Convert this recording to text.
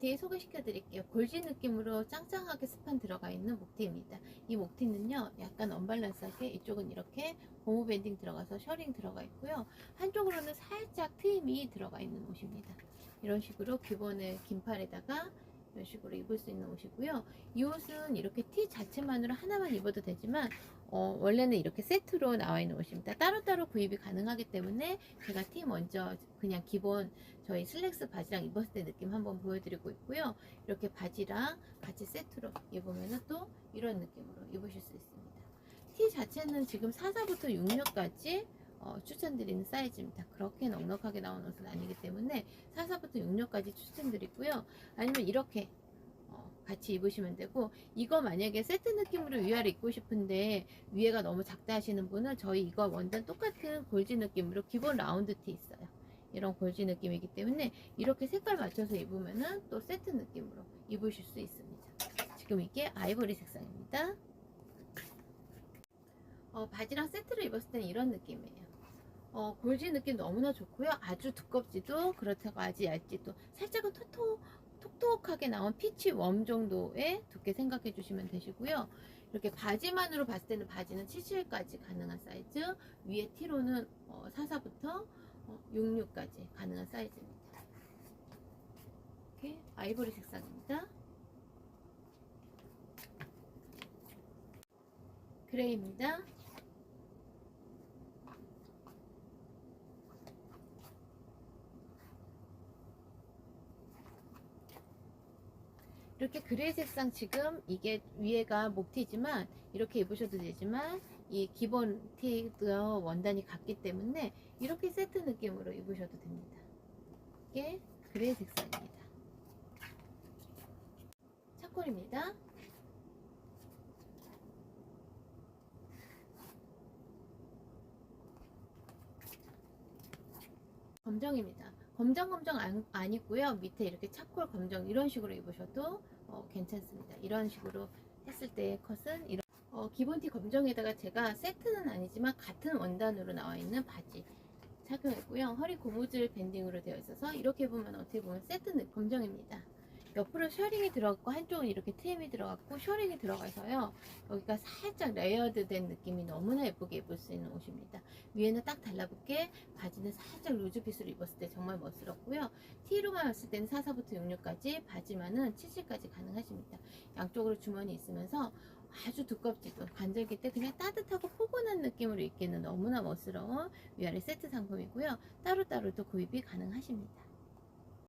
목티 소개시켜 드릴게요. 골지 느낌으로 짱짱하게 스판 들어가 있는 목티입니다. 이 목티는요, 약간 언밸런스하게 이쪽은 이렇게 고무 밴딩 들어가서 셔링 들어가 있고요. 한쪽으로는 살짝 트임이 들어가 있는 옷입니다. 이런 식으로 기본의 긴팔에다가 이런 식으로 입을 수 있는 옷이고요. 이 옷은 이렇게 티 자체만으로 하나만 입어도 되지만 어, 원래는 이렇게 세트로 나와 있는 옷입니다. 따로따로 구입이 가능하기 때문에 제가 티 먼저 그냥 기본 저희 슬랙스 바지랑 입었을 때 느낌 한번 보여드리고 있고요. 이렇게 바지랑 같이 세트로 입으면 또 이런 느낌으로 입으실 수 있습니다. 티 자체는 지금 44부터 66까지 어, 추천드리는 사이즈입니다. 그렇게 넉넉하게 나온 옷은 아니기 때문에 44부터 66까지 추천드리고요. 아니면 이렇게 어, 같이 입으시면 되고 이거 만약에 세트 느낌으로 위아래 입고 싶은데 위에가 너무 작다 하시는 분은 저희 이거 원단 똑같은 골지 느낌으로 기본 라운드 티 있어요. 이런 골지 느낌이기 때문에 이렇게 색깔 맞춰서 입으면은 또 세트 느낌으로 입으실 수 있습니다. 지금 이게 아이보리 색상입니다. 어, 바지랑 세트로 입었을 때는 이런 느낌이에요. 어, 골지 느낌 너무나 좋고요. 아주 두껍지도 그렇다고 아주 얇지도 살짝은 톡톡, 톡톡하게 나온 피치 웜 정도의 두께 생각해 주시면 되시고요. 이렇게 바지만으로 봤을 때는 바지는 77까지 가능한 사이즈, 위에 티로는 어, 44부터 어, 66까지 가능한 사이즈입니다. 이렇게 아이보리 색상입니다. 그레이입니다. 이렇게 그레이 색상 지금 이게 위에가 목티지만 이렇게 입으셔도 되지만 이 기본 티가 원단이 같기 때문에 이렇게 세트 느낌으로 입으셔도 됩니다. 이게 그레이 색상입니다. 차콜입니다. 검정입니다. 검정 검정 안, 아니고요. 밑에 이렇게 차콜 검정 이런 식으로 입으셔도 어, 괜찮습니다. 이런 식으로 했을 때 컷은 이런 어, 기본 티 검정에다가 제가 세트는 아니지만 같은 원단으로 나와 있는 바지 착용했고요. 허리 고무줄 밴딩으로 되어 있어서 이렇게 보면 어떻게 보면 세트 느- 검정입니다. 옆으로 셔링이 들어갔고 한쪽은 이렇게 트임이 들어갔고 셔링이 들어가서요. 여기가 살짝 레이어드 된 느낌이 너무나 예쁘게 입을 수 있는 옷입니다. 위에는 딱 달라붙게 바지는 살짝 루즈 핏으로 입었을 때 정말 멋스럽고요. T로만 왔을 때는 44부터 66까지 바지만은 70까지 가능하십니다. 양쪽으로 주머니 있으면서 아주 두껍지도 관절기 때 그냥 따뜻하고 포근한 느낌으로 입기에는 너무나 멋스러운 위아래 세트 상품이고요. 따로따로도 구입이 가능하십니다.